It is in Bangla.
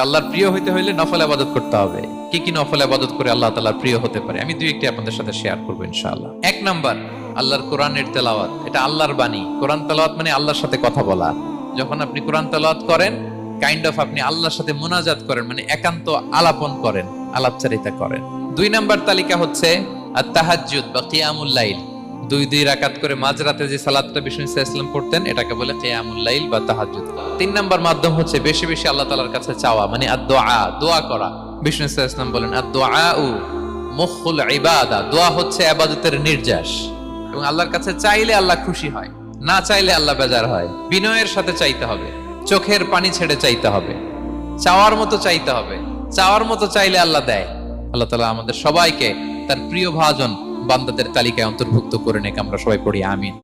আল্লাহর প্রিয় হইতে হইলে নফল আবাদত করতে হবে। কি কি নফল আবাদত করে আল্লাহ তাআলার প্রিয় হতে পারে? আমি দুই একটি আপনাদের সাথে শেয়ার করব ইনশাআল্লাহ। এক নাম্বার, আল্লাহর কোরআনের তেলাওয়াত। এটা আল্লাহর বাণী। কোরআন তেলাওয়াত মানে আল্লাহর সাথে কথা বলা। যখন আপনি কোরআন তেলাওয়াত করেন কাইন্ড অফ আপনি আল্লাহর সাথে মোনাজাত করেন মানে একান্ত আলাপন করেন, আলাপচারিতা করেন। দুই নাম্বার তালিকা হচ্ছে আর তাহাজ্জুদ বা কিয়ামুল লাইল। দুই দুই রাকাত করে মাঝরাতে যে সালাদটা বিষ্ণু ইসলাম পড়তেন, এটাকে বলে কিয়ামুল লাইল বা তাহাজ্জুদ। তিন নাম্বার মাধ্যম হচ্ছে বেশি বেশি আল্লাহ তালার কাছে চাওয়া মানে আদ-দুআ দোয়া করা। বিষ্ণু ইসলাম বলেন আদ-দুআ মুখুল ইবাদা দোয়া হচ্ছে ইবাদতের নির্যাস। এবং আল্লাহর কাছে চাইলে আল্লাহ খুশি হয়, না চাইলে আল্লাহ বেজার হয়। বিনয়ের সাথে চাইতে হবে, চোখের পানি ছেড়ে চাইতে হবে, চাওয়ার মতো চাইতে হবে। চাওয়ার মতো চাইলে আল্লাহ দেয়। আল্লাহ তাআলা আমাদের সবাইকে তার প্রিয় ভাজন বান্দাদের তালিকায় অন্তর্ভুক্ত করে নেক আমরা সবাই পড়ি আমিন।